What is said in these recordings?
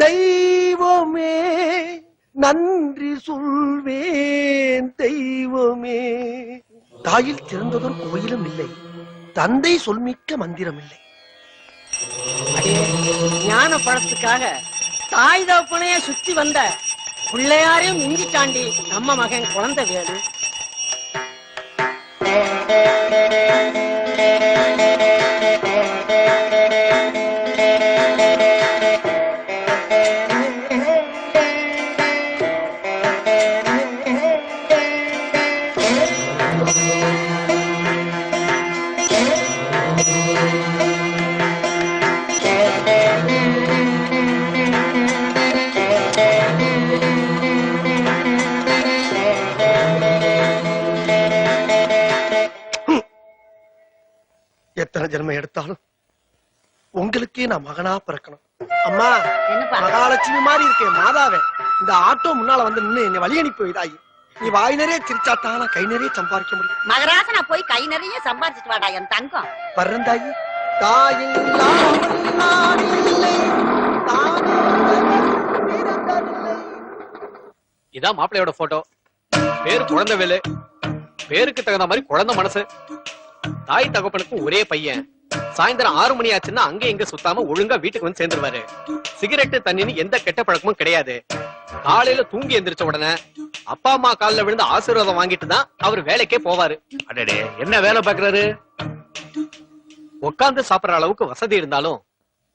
தெய்வமே நன்றி சொல்வேன் தெய்வமே. தாயில் சிறந்ததொரு கோயிலும் இல்லை தந்தை சொல்மிக்க மந்திரம் இல்லை ஞான பழத்துக்காக தாய் தகப்பனைய சுத்தி வந்த பிள்ளையாரையும் இஞ்சி தாண்டி நம்ம மகன் குழந்தை வேலு. உங்களுக்கே நான் மகனா பிறக்கணும். அம்மா மகாலட்சுமி மாதிரி இருக்கேன் மாதாவே. இந்த ஆட்டோ முன்னால வந்து நின்னு என்னை வழி அனுப்பி வைதாயி. நீ வாய் நிறைய சிரிச்சாத்தான் நான் கை நிறைய சம்பாதிக்க முடியும். மகராசனா போய் கை நிறைய சம்பாதிச்சிட்டு வாடா என் தங்கம். நான் தானே பிறந்ததில்லை. இதான் மாப்பிள்ளையோட போட்டோ பேரு குழந்தைவேலு. பேருக்கு தகுந்த மாதிரி குழந்தை மனசு. தாய் தகப்பனுக்கும் ஒரே பையன். சாயந்தரம் ஆறு மணி ஆச்சுன்னா அங்க எங்க சுத்தாம ஒழுங்கா வீட்டுக்கு வந்து சேர்ந்துருவாரு. சிகரெட்டு தண்ணின்னு எந்த கெட்ட பழக்கமும் கிடையாது. காலையில தூங்கி எந்திரிச்ச உடனே அப்பா அம்மா கால்ல விழுந்து ஆசீர்வாதம் வாங்கிட்டு தான் அவர் வேலைக்கே போவாரு. அடடே என்ன வேலை பாக்குறாரு உட்கார்ந்து சாப்பிடுற அளவுக்கு வசதி இருந்தாலும்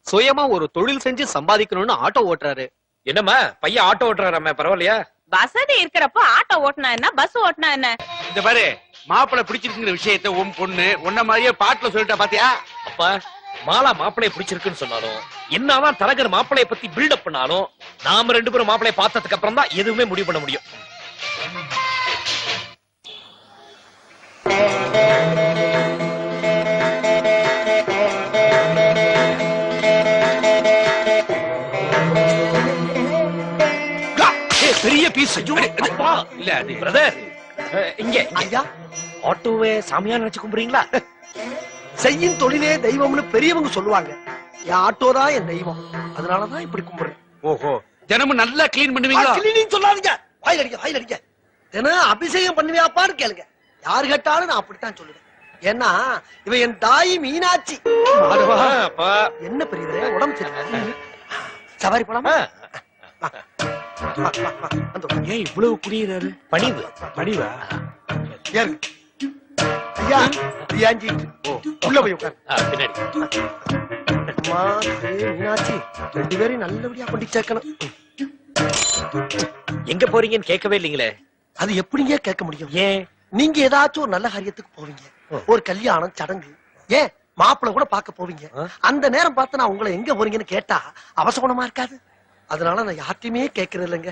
சுயமா ஒரு தொழில் செஞ்சு சம்பாதிக்கணும்னு ஆட்டோ ஓட்டுறாரு. என்னம்மா பையன் ஆட்டோ ஓட்டுறாராம பரவாயில்லையா? வசதி இருக்கிறப்போ ஆட்டோ ஓட்டினா என்ன? பஸ் ஓட்டினா என்ன? இந்த பாரு மாப்பிளை பிடிச்சிருக்குங்கிற விஷயத்த உன் பொண்ணு உன்ன மாதிரியே பாட்டுல சொல்லிட்டா பாத்தியா? அப்பா மாலா மாப்பிளைய பிடிச்சிருக்குன்னு சொன்னாலும் என்னதான் தரகர் மாப்பிளைய பத்தி பில்டப் பண்ணாலும் நாம ரெண்டு பேரும் மாப்பிளைய பார்த்ததுக்கு அப்புறம் தான் எதுவுமே முடிவு பண்ண முடியும். பெரிய பீஸ் இல்ல அது பிரதர் இங்க. ஐயா? ஆட்டோவே சாமியா நினைச்சு கும்பிடுறீங்களா செய்யும் தொழிலே தெய்வம்னு பெரியவங்க சொல்லுவாங்க. என் ஆட்டோ தான் என் தெய்வம். அதனாலதான் இப்படி கும்பிடுறேன் ஓஹோ தினமும் நல்லா கிளீன் பண்ணுவீங்களா? கிளீனிங் சொல்லாதீங்க. வாயில் அடிக்க வாயில் அடிக்க தினம் அபிஷேகம் பண்ணுவியாப்பான்னு கேளுங்க. யாரு கேட்டாலும் நான் அப்படித்தான் சொல்லுவேன். ஏன்னா இவ என் தாய் மீனாட்சி. என்ன பெரியது உடம்பு சரியில்லை. சவாரி போலாமா. ஏன் இவ்வளவு குடியிறாரு பணிவு. பணிவா. ஐயா ஏஞ்சிட்டு உள்ள போய் உட்காரு. மீனாட்சி ரெண்டு பேரையும் நல்லபடியா கொண்டு சேர்க்கணும். எங்க போறீங்கன்னு கேட்கவே இல்லீங்களே. அது எப்படிங்க கேட்க முடியும்? ஏன்? நீங்க ஏதாச்சும் ஒரு நல்ல காரியத்துக்கு போவீங்க. ஒரு கல்யாணம் சடங்கு. ஏன்? மாப்பிள்ளை கூட பார்க்க போவீங்க. அந்த நேரம் பார்த்து நான் உங்களை எங்க போறீங்கன்னு கேட்டா அவசகுணமா இருக்காது. அதனால நான் யார்ட்டையுமே கேட்கறது இல்லைங்க.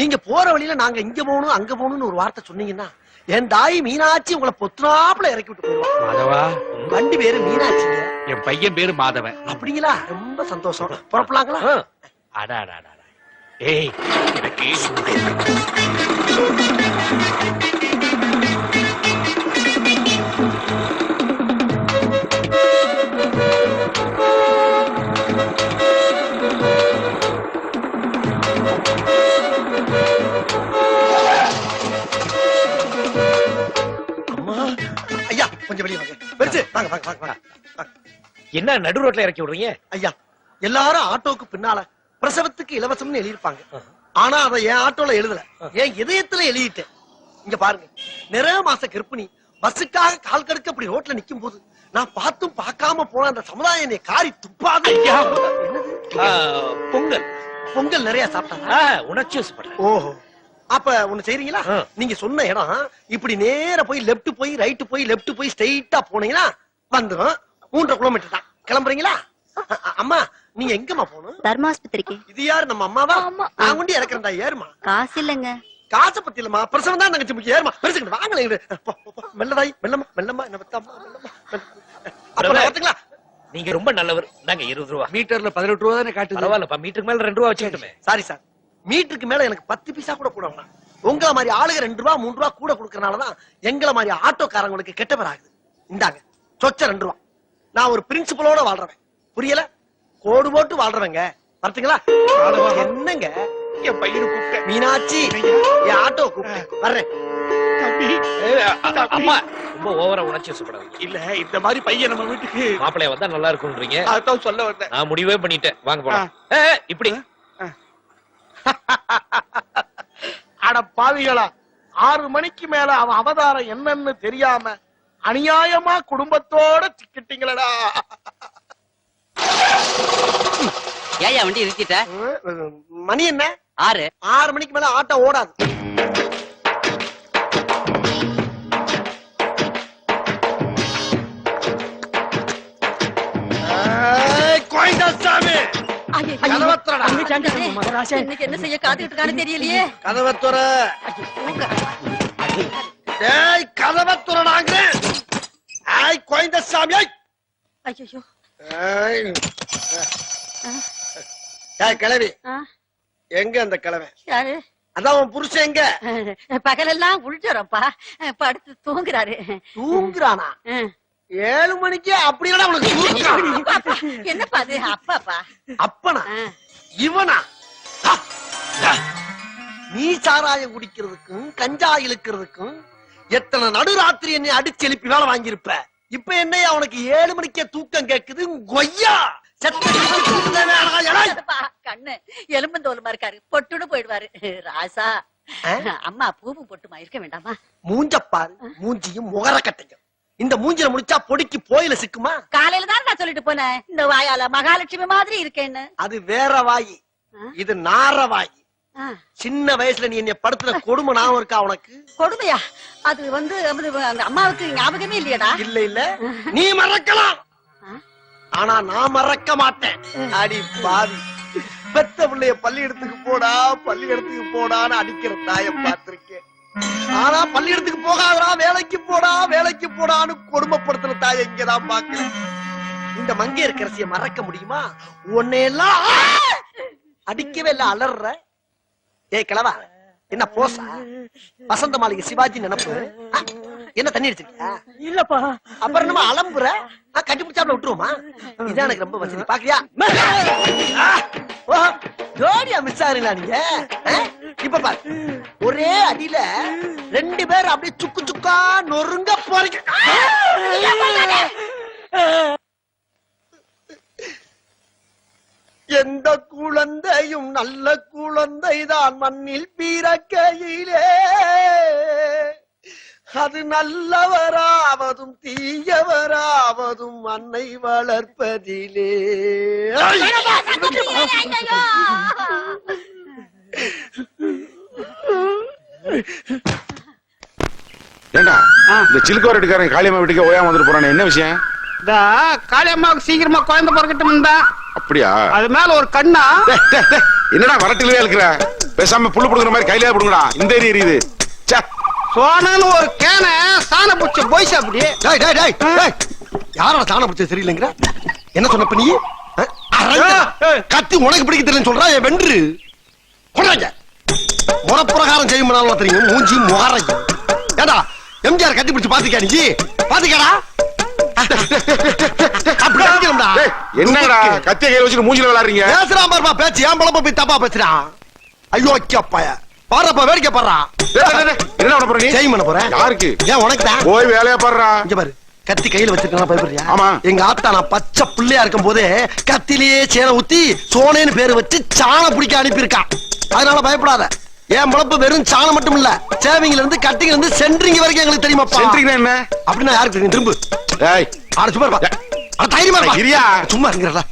நீங்க போற வழியில நாங்க இங்க போகணும் அங்க போகணும்னு ஒரு வார்த்தை சொன்னீங்கன்னா என் தாய் மீனாட்சி உங்களை பொத்துனாப்புல இறக்கி விட்டு போயிடுவான். மாதவா. வண்டி பேரு மீனாட்சிங்க என் பையன் பேரு மாதவன். அப்படிங்களா? ரொம்ப சந்தோஷம். புறப்படலாங்களா? அடா அடா அடா, அடா. ஏய் எனக்கு என்ன நடு ரோட்ல இறக்கி விடுறீங்க? ஐயா எல்லாரும் ஆட்டோக்கு பின்னால பிரசவத்துக்கு இலவசம்னு எழுதியிருப்பாங்க. ஆனா அதை என் ஆட்டோல எழுதல. என் இதயத்துல எழுதிட்டேன். இங்க பாருங்க. நிறைய மாச கர்ப்பிணி பஸ்ஸுக்காக கால் கடுக்க அப்படி ரோட்ல நிக்கும் போது நான் பார்த்தும் பார்க்காம போன அந்த சமுதாயம் என்னை காரி துப்பாது. பொங்கல். பொங்கல் நிறைய சாப்பிட்டாங்க உணர்ச்சி வசப்படுறேன். ஓஹோ. அப்ப ஒண்ணு செய்றீங்களா. நீங்க சொன்ன இடம் இப்படி நேர போய் லெஃப்ட் போய் ரைட் போய் லெஃப்ட் போய் ஸ்ட்ரைட்டா போனீங்கன்னா வந்துரும். மூன்றரை கிலோமீட்டர் தான். கிளம்புறீங்களா? அம்மா நீங்க எங்கம்மா போகணும்? தர்மாஸ்பத்திரிக்கு இது யாரு நம்ம அம்மாவா. நான் கொண்டு இறக்குறேன்டா ஏறுமா காசு இல்லைங்க. காசை பத்தி இல்லம்மா பிரசவம் தான் தங்கச்சி முக்கியம். ஏறுமா பெருசுக்கிட்டு வாங்கல. மெல்லதாய் மெல்லம்மா மெல்லம்மா என்ன பத்தம்மா மெல்லம்மா நீங்க ரொம்ப நல்லவர். நாங்க இருபது ரூபா. மீட்டர்ல பதினெட்டு ரூபா தானே காட்டுது? பரவாயில்லப்பா மீட்டருக்கு மேல ரெண்டு ரூபா வச்சுக்கிட்டுமே. சாரி சார் மீட்டருக்கு மேல எனக்கு பத்து பைசா கூட கூட வேணாம். உங்கள மாதிரி ஆளுங்க ரெண்டு ரூபா மூணு ரூபா கூட கொடுக்கறனாலதான் எங்கள மாதிரி ஆட்டோக்காரங்களுக்கு கெட்ட பேர் ஆகுது. இந்தாங்க சொச்ச ரெண்டு ரூபா. நான் ஒரு பிரின்சிபலோட வாழ்றவன். புரியல? கோடு போட்டு வாழ்றவங்க. வரட்டுங்களா? என்னங்க? என் பையனை கூப்பிட்டேன். மீனாட்சி என் ஆட்டோ கூப்பிட்டு வர்றேன். அம்மா. ரொம்ப ஓவரா உணர்ச்சி வசப்படாதீங்க இல்ல இந்த மாதிரி பையன் நம்ம வீட்டுக்கு மாப்பிளைய வந்தா நல்லா இருக்கும்ன்றீங்க. அதான் சொல்ல வந்தேன். நான் முடிவே பண்ணிட்டேன். வாங்க போலாம். இப்படி. அட பாவிகளா ஆறு மணிக்கு மேல அவன் அவதாரம் என்னன்னு தெரியாம அநியாயமா குடும்பத்தோட சிக்கிட்டீங்களடா. ஏயா வண்டி நிறுத்திட்ட? மணி என்ன? ஆறு. ஆறு மணிக்கு மேல ஆட்டோ ஓடாது. என்ன செய்ய காத்துக்கிட்டு தெரியலையே. கதவை கதவை கோயந்தசாமி ஏய். ஐயோ ஆ, எங்க அந்த யாரு? அதான் உன் புருஷன் எங்க? பகலெல்லாம் உள்ஜரப்பா படுத்து தூங்குறாரு. தூங்குறானா. ஏழு மணிக்கு அப்படியே உனக்கு தூங்குறான். அப்பா, என்னப்பா அது? அப்பாப்பா? அப்பனா. இவனா. நீ சாராயம் குடிக்கிறதுக்கும் கஞ்சா இழுக்கிறதுக்கும் எத்தனை நடுராத்திரி என்னை அடிச்சு எழுப்பி வேலை வாங்கியிருப்ப? இப்ப என்னையா உனக்கு ஏழு மணிக்கே தூக்கம் கேக்குது? கொய்யா! கண்ணு எலும்பந்தோலுமா இருக்காரு. பொட்டுன்னு போயிடுவாரு. ராசா? அம்மா பூவும் பொட்டுமா? இருக்க வேண்டாமா? மூஞ்ச பாரு மூஞ்சியும் முகர கட்டையும் இந்த மூஞ்சில முடிச்சா பொடிக்கு போயில சிக்குமா? காலையில தான் நான் சொல்லிட்டு போனேன். இந்த வாயால மகாலட்சுமி மாதிரி இருக்கேன்னு. அது வேற வாயி? இது நார வாயி. சின்ன வயசுல நீ என்னை படுத்துன கொடுமை ஞாபகம் இருக்கா உனக்கு? கொடுமையா? அது வந்து அம்மாவுக்கு ஞாபகமே இல்லையடா. இல்ல இல்ல. நீ மறக்கலாம்? ஆனா நான் மறக்க மாட்டேன். அடி பாவி. பெத்த பிள்ளைய பள்ளியிடத்துக்கு போடா பள்ளியிடத்துக்கு போடான்னு அடிக்கிற தாய பார்த்திருக்கேன். ஆனா பள்ளியிடத்துக்கு போகாதடா வேலைக்கு போடா வேலைக்கு போடான்னு கொடுமைப்படுத்துற தாய இங்கதான் பாக்குறேன் இந்த மங்கையர்க்கரசிய மறக்க முடியுமா? உன்னையெல்லாம் ஆ! அடிக்கவே இல்ல அலற ஏய் கிழவா என்ன போசா? வசந்த மாளிகை சிவாஜி நினைப்பு? என்ன தண்ணி அடிச்சிருக்கியா? இல்லப்பா. அப்புறம் நம்ம அலம்புற? நான் கட்டி பிடிச்சாப்ல விட்டுருவோமா இதான் எனக்கு ரொம்ப வசதி. பாக்குறியா? ஜோடியா மிஸ் ஆகுறீங்களா நீங்க? இப்ப பாரு. ஒரே அடியில ரெண்டு பேர் அப்படியே சுக்கு சுக்கா நொறுங்க போறீங்க. எந்த குழந்தையும் நல்ல குழந்தைதான் மண்ணில் பிறக்கையிலே. அது நல்லவராவதும் தீயவராவதும் அன்னை வளர்ப்பதிலே. ஏண்டா? இந்த சிலுக்கு வரட்டுக்காரன் காளியம்மா வீட்டுக்கு ஓயாம வந்துட்டு போறானே என்ன விஷயம்? காளியம்மாவுக்கு சீக்கிரமா குழந்தை பிறக்கட்டும் தான் அப்படியா? அது மேல ஒரு கண்ணா? என்னடா வரட்டிலே இருக்கிற? பேசாம புல்லு புடுங்குற மாதிரி கையிலே புடுங்கடா. இந்த ஏரி எரியுது. ச்சே, சோனன்னு ஒரு கேன சாண புடிச்ச போய்ஸ் அப்படி. டேய் டேய் டேய் டேய். யாரோட சாணம் பிடிச்சது தெரியலங்கிற? என்ன சொன்ன இப்ப நீ. கத்தி உனக்கு பிடிக்க தெரியலன்னு சொல்றா என் வென்று. கொண்டாங்க முறப்பிரகாரம் செய்யும் தெரியும். மூஞ்சி முகரை ஏடா எம்ஜிஆர் கத்தி பிடிச்சு பாத்துக்கா நீ? பாத்துக்கடா என்னடா? கத்திய கையில வச்சுட்டு மூஞ்சில விளையாடுறீங்க? பேசுறான் பாருப்பா பேச்சு. ஏன் பழப்ப போய் தப்பா பேசுறான் ஐயோ அப்பாய பாருப்பா வேடிக்கை பாடுறா. டேய், டேய், டேய், என்ன பண்ண போற நீ? செய்யும் பண்ண போறேன் யாருக்கு? ஏன் உனக்கு தான்? போய் வேலையா பாடுறா. இங்க பாரு. கத்தி கையில வச்சிருக்கா பயப்படுறியா? ஆமா. எங்க ஆத்தா நான் பச்சை பிள்ளையா இருக்கும் போதே கத்திலேயே சேனை ஊத்தி சோனேன்னு பேரு வச்சு சாணம் பிடிக்க அனுப்பியிருக்கான் அதனால பயப்படாத. என் பொழப்பு வெறும் சாணம் மட்டும் இல்ல. சேவிங்ல இருந்து கட்டிங்ல இருந்து சென்ட்ரிங் வரைக்கும் எங்களுக்கு தெரியுமாப்பா? சென்ட்ரிங்னா என்ன? அப்படின்னா யாருக்கு தெரியும்? திரும்ப. டேய் ஆட சும்மா இருப்பா. அட தைரியமா இருப்பா. இரியா. சும்மா இருங்கடா.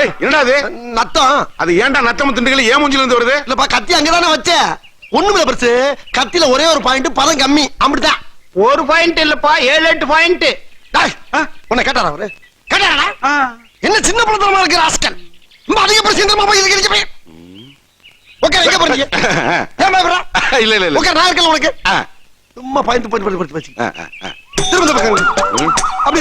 ஏய் என்னடா அது நத்தம். அது ஏன்டா நத்தம் திண்டுகள் ஏன் மூஞ்சில இருந்து வருது இல்லப்பா கத்தி அங்கதானே வச்சேன் ஒண்ணுமில்ல பெருசு. கத்தில ஒரே ஒரு பாயிண்ட் பதம் கம்மி. அப்படிதான் ஒரு பாயிண்ட் இல்லப்பா ஏழு எட்டு பாயிண்ட் உன்னை கேட்டாரா அவரு? கேட்டாரா? என்ன சின்ன பழத்தனமா இருக்கு ராஸ்கல் ரொம்ப அதிக பிரச்சனை போய் இருக்கு போய்? ஓகே எங்க போறீங்க. இல்ல இல்ல இல்ல. ஓகே நான் இருக்கல உனக்கு. சும்மா பயந்து போய் போய் போய் போய் திரும்ப பக்கம் அப்படி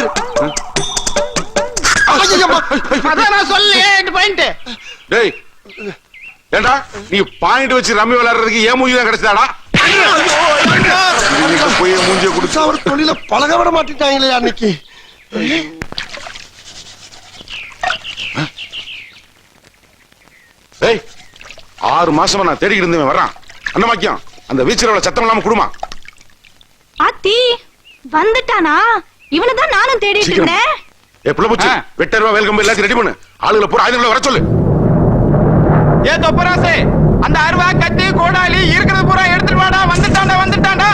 ஏண்டா நீ பாயிண்ட் வச்சு ரம்மி விளையாடுறதுக்கு ஏன் மூஞ்சி தான் போய் மூஞ்சிய குடிச்சு தொழில பழக விட மாட்டேட்டாங்களே அன்னைக்கு. ஆறு மாசமா நான் தேடிக்கிட்டு இருந்தேன் வர்றான். அண்ணமாக்கியம் அந்த வீச்சரோட சத்தம் இல்லாம குடுமா. ஆத்தி வந்துட்டானா? இவனை தான் நானும் தேடிட்டு. இருந்தேன். ஏ புள்ள பூச்சி வெட்ட ரூபா வேல் கம்பு எல்லாத்தையும் ரெடி பண்ணு. ஆளுகளை பூரா ஆயுதங்களை வர சொல்லு. ஏ தொப்பராசே அந்த அருவா கத்தி கோடாலி இருக்கிறது பூரா எடுத்துட்டு வாடா வந்துட்டான்டா வந்துட்டான்டா.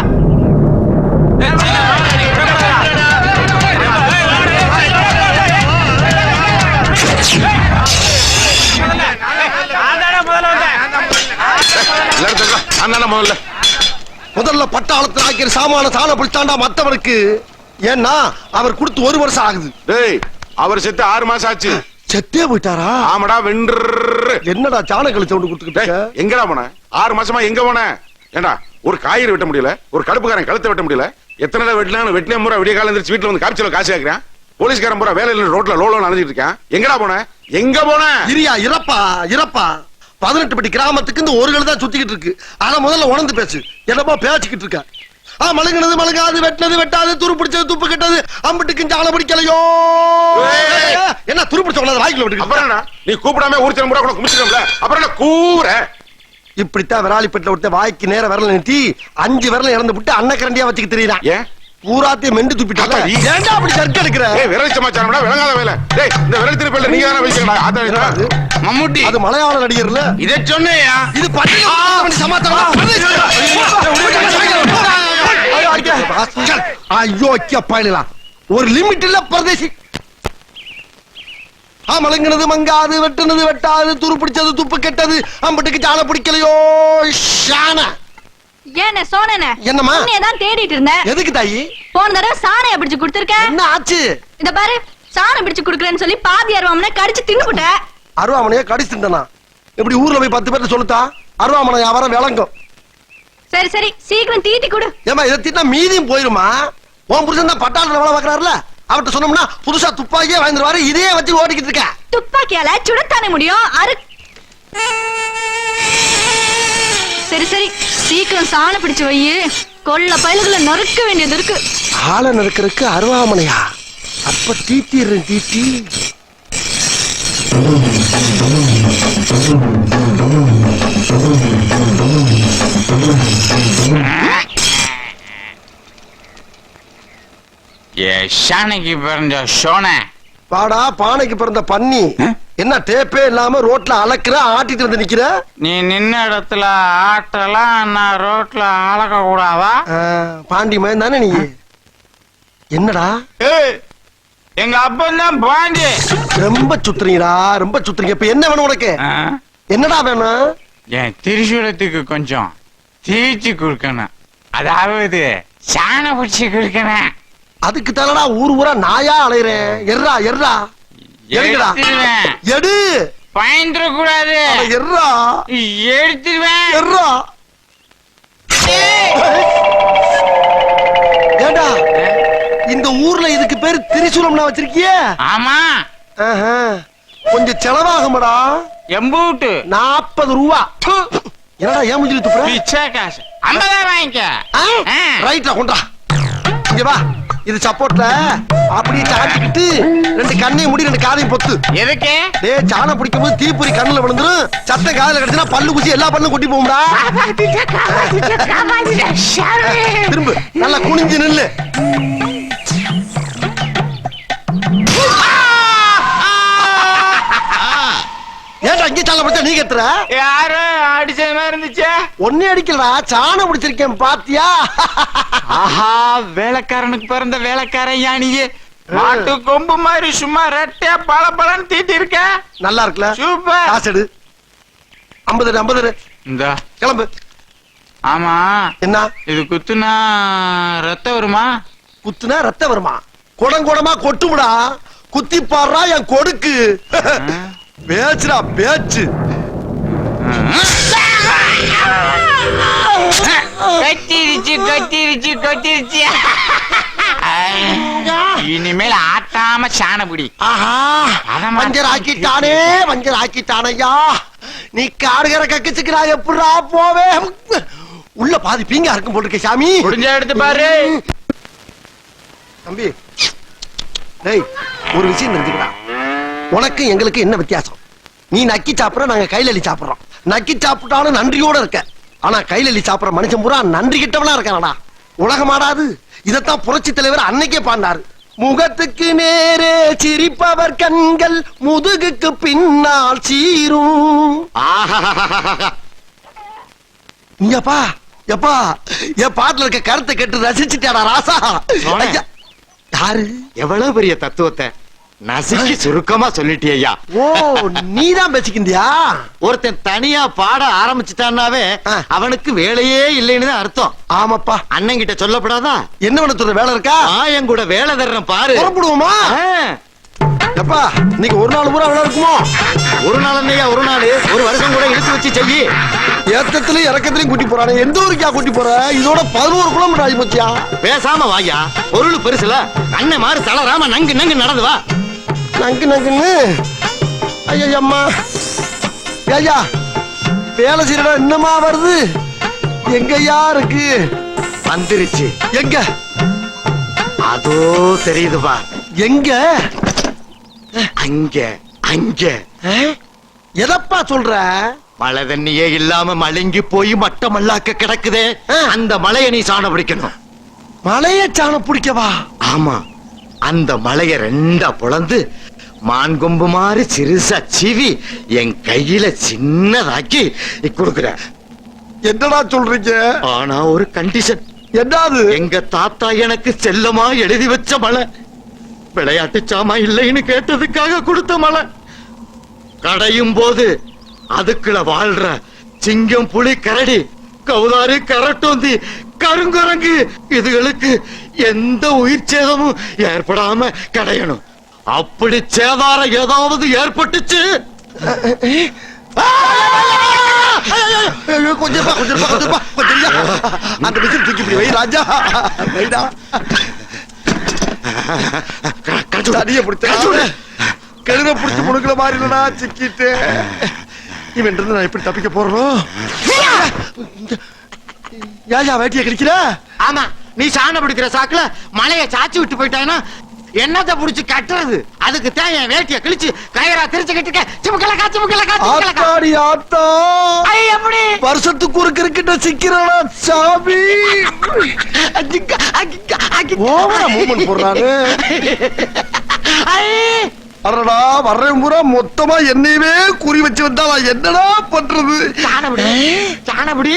எல்லாரும் சொல்றா நான் தானே முதல்ல. முதல்ல பட்டாளத்தில் ஆக்கிற சாமான சாண பிடிச்சாண்டா மத்தவனுக்கு ஏன்னா அவர் கொடுத்து ஒரு வருஷம் ஆகுது. டேய் அவர் செத்து ஆறு மாசம் ஆச்சு. செத்தே போயிட்டாரா? ஆமாடா வென்று என்னடா சாண கழிச்சு கொண்டு கொடுத்துக்கிட்ட எங்கடா போன? ஆறு மாசமா எங்க போன? ஏண்டா ஒரு காய்கறி வெட்ட முடியல? ஒரு கடுப்புக்காரன் கழுத்தை வெட்ட முடியல? எத்தனை தடவை வெட்டலாம் வெட்டினே முறை விடிய காலம் எந்திரிச்சு வீட்டுல வந்து காய்ச்சல காசு கேக்குறேன். போலீஸ்காரன் பூரா வேலையில ரோட்ல லோலோ அணைஞ்சிட்டு இருக்கேன். எங்கடா போன? எங்க போன? இரியா இறப்பா இறப்பா. பதினெட்டு பட்டி கிராமத்துக்கு இந்த ஒரு தான் சுத்திக்கிட்டு இருக்கு. ஆனா முதல்ல உணர்ந்து பேசு. என்னமோ பேசிக்கிட்டு இருக்க? ஆ மழுங்கினது மழுங்காது வெட்டினது வெட்டாது துரு பிடிச்சது துப்பு கெட்டது அம்பிட்டுக்கு ஜால பிடிக்கலையோ? ஏய். என்ன துரு பிடிச்ச உள்ள வாய்க்குள்ள விட்டு அப்புறம் நீ கூப்பிடாம ஊர்ச்சலம் பூரா கூட குமிச்சிட்டோம்ல? அப்புறம் கூற இப்படித்தான் விராலிப்பட்டில ஒருத்த வாய்க்கு நேர விரல நீட்டி அஞ்சு விரல இறந்து விட்டு அன்னக்கரண்டியா வச்சுக்க தெரியுறான் ஏன்? பூராத்தையும் மெண்டு துப்பிட்டால அத்தாடி. ஏன்டா அப்படி சர்க்கு எடுக்கிற விரல் சமாச்சாரம்டா விளங்காத வேலை டேய் இந்த விரல் திருப்பில நீங்க தானே வைக்கிறடா அது? மம்முட்டி அது மலையாள நடிகர்ல இத சொன்னேயா இது பட்டியல் சமாச்சாரம் ஐயோ பயலாம் ஒரு லிமிட் இல்ல பிரதேசி மலங்கினது மங்காது வெட்டுனது வெட்டாது துரு பிடிச்சது துப்பு கெட்டது அம்பட்டுக்கு ஜால பிடிக்கலையோ ஷான ஏன சோனனே? என்னம்மா? உன்னைய தான் தேடிட்டு இருந்தேன். எதுக்கு தாயி? போன தடவை சாணைய பிடிச்சு கொடுத்திருக்க என்ன ஆச்சு? இந்த பாரு சாணம் பிடிச்சு குடுக்கறேன்னு சொல்லி பாதி அருவாமனை கடிச்சு தின்னுபுட்ட அருவாமனைய கடிச்சு திண்டனா இப்படி ஊர்ல போய் பத்து பேர்ட்ட சொல்லுத்தா அருவாமனை வியாபாரம் விளங்கும். சரி சரி சீக்கிரம் தீட்டி கொடு. ஏமா இதை திட்டா மீதியும் போயிருமா? உன் புருஷன் தான் பட்டாளத்துல வேலை பார்க்கறாருல? அவர்கிட்ட சொன்னோம்னா புதுசா துப்பாக்கியே வாங்கிடுவாரு இதே வச்சு ஓடிக்கிட்டு இருக்க. துப்பாக்கியால சுடத்தானே முடியும்? அரு சரி சரி. சீக்கிரம் சாணம் பிடிச்சு வை. கொல்ல பயல்களை நறுக்க வேண்டியது இருக்கு. ஆளை நறுக்கிறதுக்கு அருவாமனையா? அப்ப தீட்டிடுறேன் தீட்டி ஷானைக்கு பிறந்த சோனை வாடா பானைக்கு பிறந்த பன்னி. என்ன டேப்பே இல்லாம ரோட்ல அளக்குற ஆட்டிட்டு வந்து நிக்கிற? நீ நின்ன இடத்துல ஆட்டலாம் நான் ரோட்ல அளக்க கூடாதா பாண்டி மயன் தானே நீ? என்னடா? எங்க அப்பன் தான் பாண்டி. ரொம்ப சுத்துறீங்கடா ரொம்ப சுத்துறீங்க. இப்ப என்ன வேணும் உனக்கு? என்னடா வேணும்? என் திரிசூலத்துக்கு கொஞ்சம் தீச்சு கொடுக்கணும். அதாவது சாண பிடிச்சி கொடுக்கணும். அதுக்கு தானடா ஊர் ஊரா நாயா அலையறேன். எர்ரா எர்ரா எடுங்கடா. எடு. பயந்துட கூடாது எர்ரா எடுத்துருவேன் எர்ரா ஏண்டா? இந்த ஊர்ல இதுக்கு பேரு திரிசூலம்னா வச்சிருக்கியே? ஆமா. ஆஹா. கொஞ்சம் செலவாகும்டா. எம்பூட்டு. நாற்பது ரூபா. என்னடா ஏன் முஞ்சிரி துப்புற பிச்சை காசு. ஐம்பதாயிரம் வாங்கிக்க. ரைட்டா கொண்டா. இங்க வா. இது சப்போர்ட்ல. அப்படியே சாட்டிக்கிட்டு ரெண்டு கண்ணையும் முடி ரெண்டு காதையும் பொத்து. எதுக்கு? டேய் சாணம் பிடிக்கும் போது தீப்பொறி கண்ணுல விழுந்துரும். சத்தம் காதுல கிடைச்சுனா பல்லு குச்சி எல்லா பல்லும் கொட்டி போகும்டா. திரும்ப நல்லா குனிஞ்சு நில்லு. ஏன்டா இங்க சாணம் பிடிச்சா நீ கத்துற? யாரு? அடிச்ச மாதிரி இருந்துச்சு. ஒன்னே அடிக்கலடா. சாணம் பிடிச்சிருக்கேன் பாத்தியா? ஆஹா வேலைக்காரனுக்கு பிறந்த வேலைக்காரன் யானியே மாட்டு கொம்பு மாதிரி சும்மா ரெட்டையா பல பலன்னு தீட்டி இருக்க. நல்லா இருக்குல்ல? சூப்பர். காசு எடு. ஐம்பது ஐம்பது இந்த. கிளம்பு. ஆமா. என்ன? இது குத்துனா ரத்தம் வருமா? குத்துனா ரத்தம் வருமா? குடம் குடமா கொட்டுமுடா. குத்தி பாடுறா என் கொடுக்கு. பேச்சுடா பேச்சு. கத்திருச்சு கத்திருச்சு கத்திருச்சு இனிமேல் ஆட்டாம சாணபுடி. ஆஹா மஞ்சள் ஆக்கிட்டானே மஞ்சள் ஆக்கிட்டானையா நீ காடுகிற கக்கிச்சுக்கு நான் எப்படிடா போவேன் உள்ள பாதி பீங்கா இருக்கும் போட்டுருக்க சாமி. முடிஞ்ச எடுத்து பாரு. தம்பி டேய் ஒரு விஷயம் தெரிஞ்சுக்கடா உனக்கு எங்களுக்கு என்ன வித்தியாசம்? நீ நக்கி சாப்பிடுற நாங்க அள்ளி சாப்பிடுறோம். நக்கி சாப்பிட்டாலும் நன்றியோட இருக்க. ஆனா கையில எலி சாப்பிடுற மனுஷன் பூரா நன்றி கிட்டவனா இருக்கானடா. உலகமாடாது. இதத்தான் புரட்சி தலைவர் அன்னைக்கே பாண்டாரு முகத்துக்கு நேரே சிரிப்பவர் கண்கள் முதுகுக்கு பின்னால் சீரும். இங்கப்பா எப்பா என் பாட்டுல இருக்க கருத்தை கேட்டு ரசிச்சுட்டாடா ராசா. யாரு? எவ்வளவு பெரிய தத்துவத்தை. நசுக்கி சுருக்கமா சொல்லிட்டியா ஓ நீதான் பேசிக்கிந்தியா? ஒருத்தன் தனியா பாட ஆரம்பிச்சுட்டான்னாவே. அவனுக்கு வேலையே இல்லைன்னு தான் அர்த்தம். ஆமாப்பா. அண்ணன் கிட்ட சொல்லப்படாதா? என்ன சொல்ற வேலை இருக்கா? என் கூட வேலை தர்றேன் பாரு. புறப்படுவோமா. எப்பா இன்னைக்கு ஒரு நாள் பூரா வேலை இருக்குமோ? ஒரு நாள் இல்லையா ஒரு நாள்? ஒரு வருஷம் கூட இழுத்து வச்சு செய்யி. ஏத்தத்திலயும் இறக்கத்திலயும் கூட்டி போறானே. எந்த ஊருக்கா கூட்டி போற? இதோட பதினோரு கிலோமீட்டர் ஆகி போச்சியா? பேசாம வாயா பொருள் பெருசுல அண்ணன் மாறு தளராம நங்கு நங்கு நடந்து வா. நங்கு நங்குன்னு. ஐயா அம்மா ஐயா வேலை செய்யறா இன்னமா வருது? எங்கயா இருக்கு? வந்துருச்சு. எங்க? அதோ தெரியுதுப்பா. எங்க? அங்க அங்க. எதப்பா சொல்ற? மழை தண்ணியே இல்லாம மழுங்கி போய் மட்ட மல்லாக்க கிடக்குதே. அந்த மலையை நீ சாண பிடிக்கணும். மலைய சாணம் பிடிக்கவா? ஆமா. அந்த மலைய ரெண்டா பொளந்து மான் கொம்பு மாதிரி சிறுசா சீவி என் கையில சின்னதாக்கி கொடுக்குற என்னடா சொல்றீங்க? ஆனா ஒரு கண்டிஷன் என்னது? எங்க தாத்தா எனக்கு செல்லமா எழுதி வச்ச மலை விளையாட்டு சாமா இல்லைன்னு கேட்டதுக்காக கொடுத்த மலை கடையும் போது அதுக்குள்ள வாழ்ற சிங்கம் புலி கரடி கௌதாரி கரட்டோந்தி கருங்குரங்கு இதுகளுக்கு எந்த உயிர் சேதமும் ஏற்படாம கடையணும். அப்படி சேதாரம் ஏதாவது ஏற்பட்டுச்சு? கொஞ்சம். அந்த மிஷின் தூக்கி இப்படி வை ராஜா. வைடா. தடிய பிடிச்சா? கழுத பிடிச்சு முடுக்கல மாதிரி இல்லடா சிக்கிட்டு. இவன் இருந்து நான் எப்படி தப்பிக்க போறோம் ஏயா வேட்டிய கிடைக்கிற? ஆமா நீ சாண பிடிக்கிற சாக்குல மலைய சாச்சி விட்டு போயிட்டானா என்னத்த புடிச்சு கட்டுறது? அதுக்கு தான் என் வேட்டிய கிழிச்சு கயிறா திரிச்சு கட்டிக்க சிமுக்கல கா சிமுக்கல கா சிமுக்கல கா ஆத்தாடி ஆத்தா. ஐ எப்படி? வருஷத்துக்கு ஒரு கிரிக்கெட்ட சிக்கிறடா சாமி ஓவரா மூவ்மெண்ட் போடுறாரு ஐ அடடா வர்றேன் பூரா மொத்தமா என்னையவே குறி வச்சு வந்தா என்னடா பண்றது? சாணபடி சாணபடி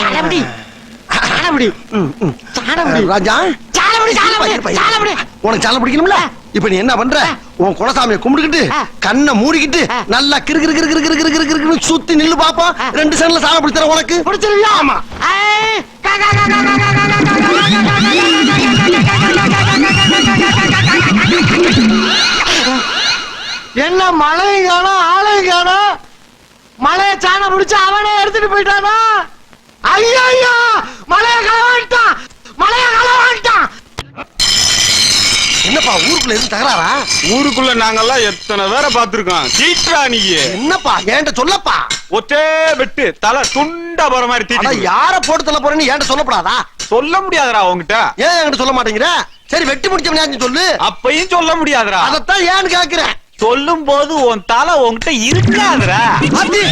சாணபடி. சாணபடி சாணபடி ராஜா சாணபடி சாணபடி சாணபடி உனக்கு சாலை பிடிக்கணும்ல இப்ப நீ என்ன பண்ற உன் குலசாமியை கும்பிட்டுக்கிட்டு. கண்ணை மூடிக்கிட்டு. நல்லா கிறு கிறு கிறு கிறு கிறு கிறு கிறுன்னு சுத்தி நில்லு பாப்போம் ஆ. ரெண்டு செகண்ட்ல சாலை பிடிச்சற உனக்கு பிடிச்சிருவியா ஆமா. என்ன மழையும் காணும் ஆளையும் காணும் மழைய சாணம் முடிச்சு அவனே எடுத்துட்டு போயிட்டானா ஐயோ மழைய களவான்ட்டான் மழைய களவான்ட்டான் என்னப்பா ஊருக்குள்ள எதுவும் தகராறா? ஊருக்குள்ள நாங்கெல்லாம் எத்தனை பேரை பார்த்திருக்கோம்? சீட்ரா நீ என்னப்பா என்கிட்ட சொல்லப்பா? ஒற்றே வெட்டு தலை துண்டா போற மாதிரி தீட்டி யார போட்டு தள்ள போறேன்னு என்கிட்ட சொல்லப்படாதா? சொல்ல முடியாதுடா உன்கிட்ட. ஏன் என்கிட்ட சொல்ல மாட்டேங்கிற? சரி வெட்டி முடிச்சவனே சொல்லு. அப்பையும் சொல்ல முடியாதுடா. அதத்தான் ஏன்னு கேக்குறேன். சொல்லும் போது உன் தலை உன்கிட்ட இருக்காதுடா. அத்தி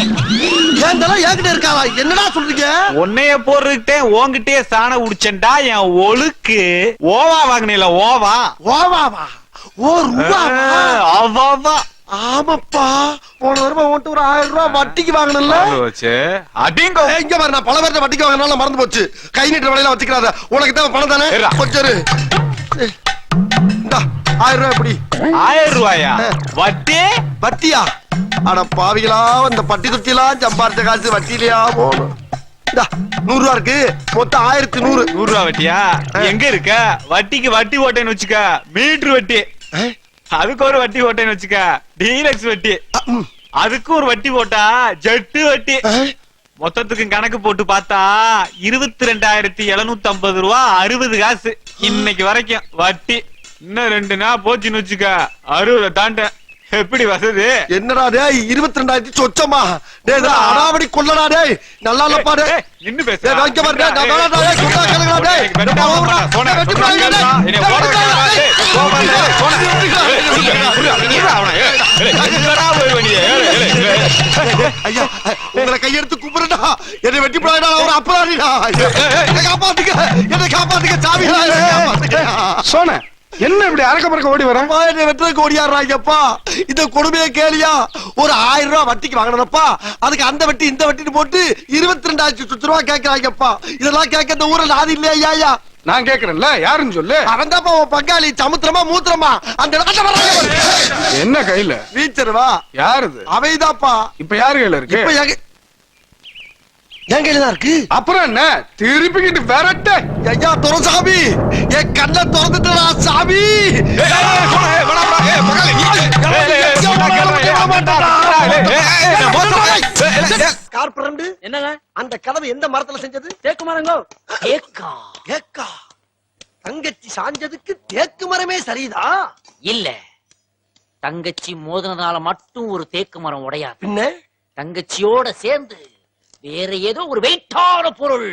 என் தலை என்கிட்ட இருக்காவா என்னடா சொல்றீங்க? உன்னைய போட்டுக்கிட்டே உன்கிட்டயே சாண உடிச்சேன்டா என் ஒழுக்கு. ஓவா வாங்கினில ஓவா. ஓவாவா? ஓ ரூபாவா? அவாவா ஆமாப்பா. போன தடவை உன்கிட்ட ஒரு ஆயிரம் ரூபாய் வட்டிக்கு வாங்கினல அடிங்க. இங்க பாரு நான் பல பேர்த்த வட்டிக்கு வாங்கினால மறந்து போச்சு. கை நீட்டுற வேலையில வச்சுக்கிறாத உனக்கு தான் பணம் தானே. கொஞ்சம் ஆயிரம் ரூபாய் எப்படி? ஆயிரம் ரூபாயா? வட்டி? வட்டியா? அட பாவிகளா இந்த பட்டி தொட்டிலாம் சம்பாரிச்ச காசு வட்டியிலையா போகணும் நூறு ரூபா இருக்கு. மொத்தம் ஆயிரத்தி நூறு. நூறு ரூபா வட்டியா எங்க இருக்க? வட்டிக்கு வட்டி போட்டேன்னு வச்சுக்க மீட்டர் வட்டி. அதுக்கு ஒரு வட்டி போட்டேன்னு வச்சுக்க டீலக்ஸ் வட்டி. அதுக்கு ஒரு வட்டி போட்டா ஜட்டு வட்டி. மொத்தத்துக்கு கணக்கு போட்டு பார்த்தா இருபத்தி ரெண்டாயிரத்தி எழுநூத்தி ஐம்பது ரூபா அறுபது காசு. இன்னைக்கு வரைக்கும் வட்டி. இன்னும் ரெண்டு நாள் போச்சுன்னு வச்சுக்க அறுபதை தாண்ட எப்படி வசதி என்னடா டேய் இருபத்தி ரெண்டாயிரத்தி சொச்சமா டேய் இதெல்லாம் அடாவடி கொல்லடா டேய் நல்லா இல்லப்பா டேய் இன்னும் பேச டேய் வாங்க பாரு உங்களை கையெடுத்து கும்பிடுடா என்னை வெட்டி போடாடா ஒரு அப்பராடிடா என்னை காப்பாத்துங்க என்னை காப்பாத்துக்க சாமி சோன என்ன இப்படி அறக்க பறக்க ஓடி வர? வெட்டுறதுக்கு ஓடியாடுறாங்கப்பா. இந்த கொடுமையை கேளியா? ஒரு ஆயிரம் ரூபாய் வட்டிக்கு வாங்கினப்பா அதுக்கு அந்த வட்டி இந்த வட்டின்னு போட்டு இருபத்தி ரெண்டாயிரத்தி சுத்து ரூபா கேட்கறாங்கப்பா இதெல்லாம் கேட்க இந்த ஊர்ல ஆதி இல்லையா ஐயா நான் கேக்குறேன்ல யாருன்னு சொல்லு. அவன் தான் உன் பங்காளி சமுத்திரமா மூத்திரமா? அந்த என்ன கையில? வீச்சருவா? யாருது அவைதாப்பா. இப்ப யாரு கையில இருக்கு? என் கையில தான் இருக்கு அப்புறம் என்ன திருப்பிக்கிட்டு விரட்ட ஐயா துரசாமி என் கண்ணை திறந்துட்டா சாமி கார்பரண்டு என்னங்க அந்த கதவு எந்த மரத்துல செஞ்சது தேக்கு மரங்கோ தேக்கா தேக்கா தங்கச்சி சாஞ்சதுக்கு தேக்கு மரமே சரிதா இல்ல தங்கச்சி மோதினதால மட்டும் ஒரு தேக்கு மரம் உடையாது பின்ன தங்கச்சியோட சேர்ந்து வேற ஏதோ ஒரு வெயிட்டான பொருள்.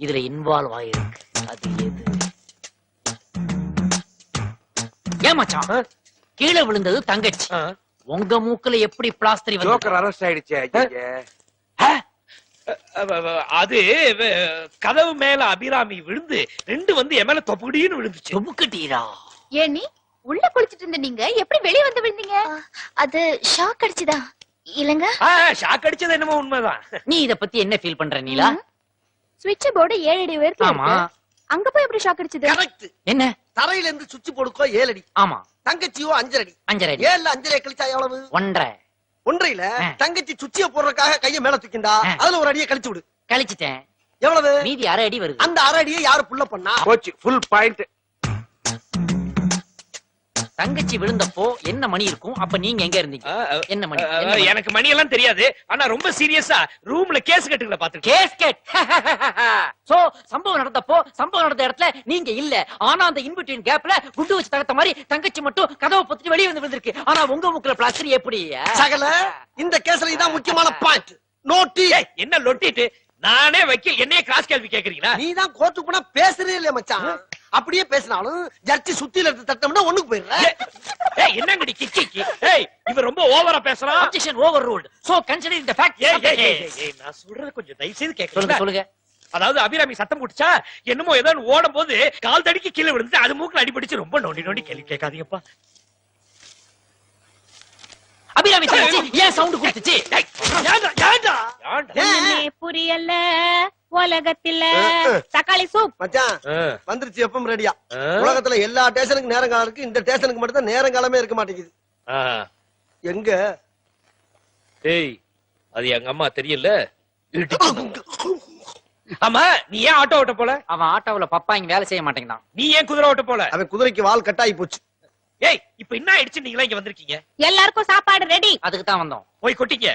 இதுல இன்வால்வ் ஆயிருக்கு. அது எது? ஏன் மச்சான்? கீழே விழுந்தது தங்கச்சி. உங்க மூக்குல எப்படி பிளாஸ்டரி வந்து அரெஸ்ட் ஆயிடுச்சு அது கதவு மேல அபிராமி விழுந்து ரெண்டு வந்து என் மேல தொப்புடின்னு விழுந்துச்சு. தொபுக்கட்டீரா ஏன் நீ? உள்ள குளிச்சிட்டு இருந்த நீங்க? எப்படி வெளிய வந்து விழுந்தீங்க? அது ஷாக் அடிச்சுதா இல்லங்க. ஷாக் அடிச்சது என்னமோ உண்மைதான். நீ இத பத்தி என்ன ஃபீல் பண்ற நீலா? சுவிட்ச் போர்டு ஏழு அடி உயரத்துல ஆமா. அங்க போய் எப்படி ஷாக் அடிச்சது? கரெக்ட் என்ன? தரையில இருந்து சுவிட்ச் போடுக்கோ ஏழடி ஆமா. தங்கச்சியோ அஞ்சரடி அஞ்சரை அடி. ஏழுல அஞ்சரை கழிச்சா எவ்வளவு? ஒன்றரை. ஒன்றையில ஆ. தங்கச்சி சுச்சிய போடுறதுக்காக கைய மேல தூக்கிண்டா ஆ. அதுல ஒரு அடியை கழிச்சு விடு. கழிச்சிட்டேன். எவ்வளவு? மீதி அரை அடி வருது. அந்த அரை அடியை யாரு புள்ள பண்ணா? போச்சு. ஃபுல் பாயிண்ட் தங்கச்சி விழுந்தப்போ என்ன மணி இருக்கும்? அப்ப நீங்க எங்க இருந்தீங்க? என்ன மணி? எனக்கு மணி? எல்லாம் தெரியாது. ஆனா ரொம்ப சீரியஸா ரூம்ல கேஸ் கட்டுகளை பாத்துருக்கேன் கேஸ்கெட் சோ சம்பவம் நடந்தப்போ சம்பவம் நடந்த இடத்துல நீங்க இல்ல. ஆனா அந்த இன்பிட்வீன் கேப்ல குண்டு வச்சு தகர்த்த மாதிரி தங்கச்சி மட்டும் கதவை பொத்திட்டு வெளியே வந்து விழுந்திருக்கு. ஆனா உங்க முக்குல பிளாஸ்டர் எப்படி? சகல இந்த கேஸ்ல இதான் முக்கியமான பாயிண்ட் நோட்டி என்ன லொட்டிட்டு? நானே வைக்க என்னைய கிராஸ் கேள்வி கேக்குறீங்களா? நீ தான் கோர்ட்டுக்கு போனா பேசுறே இல்லையா மச்சான். அப்படியே பேசினாலும் ஜட்ஜி சுத்தில எடுத்து தட்டோம்னா ஒண்ணுக்கு போயிடுற. ஏய் என்னங்கடி கிக்கி ஏய் இவன் ரொம்ப ஓவரா பேசுறான். Objection overruled so consider இந்த ஃபேக்ட் ஏய் ஏய், நான் சொல்றது கொஞ்சம் தயவு செய்து சொல்லுங்க கேக்குறீங்களா சொல்லுங்க. அதாவது அபிராமி சத்தம் குடிச்சா என்னமோ ஏதோ ஓடும் போது கால் தடிக்கு கீழே விழுந்து அது மூக்குல அடிபடிச்சு ரொம்ப நோண்டி நோண்டி கேள்வி கேட்காதீங்கப்பா. அபிராமி தங்கச்சி ஏன் சவுண்ட் கொடுத்துச்சு? புரியல உலகத்துல தக்காளி சூப் மச்சான் வந்துருச்சு எப்பவும் ரெடியா உலகத்துல எல்லா ஸ்டேஷனுக்கு நேரம் காலம் இருக்கு. இந்த ஸ்டேஷனுக்கு மட்டும் தான் நேரம் காலமே இருக்க மாட்டேங்குது. எங்க? ஏய் அது எங்க அம்மா தெரியல? ஆமா நீ ஏன் ஆட்டோ ஓட்ட போல? அவன் ஆட்டோவுல பப்பா இங்க வேலை செய்ய மாட்டேங்கிறான். நீ ஏன் குதிரை ஓட்ட போல? அவன் குதிரைக்கு வால் கட்டாயி போச்சு. ஏய் இப்ப என்ன ஆயிடுச்சு நீங்களா இங்க வந்திருக்கீங்க? எல்லாருக்கும் சாப்பாடு ரெடி அதுக்கு தான் வந்தோம். போய் கொட்டிக்க.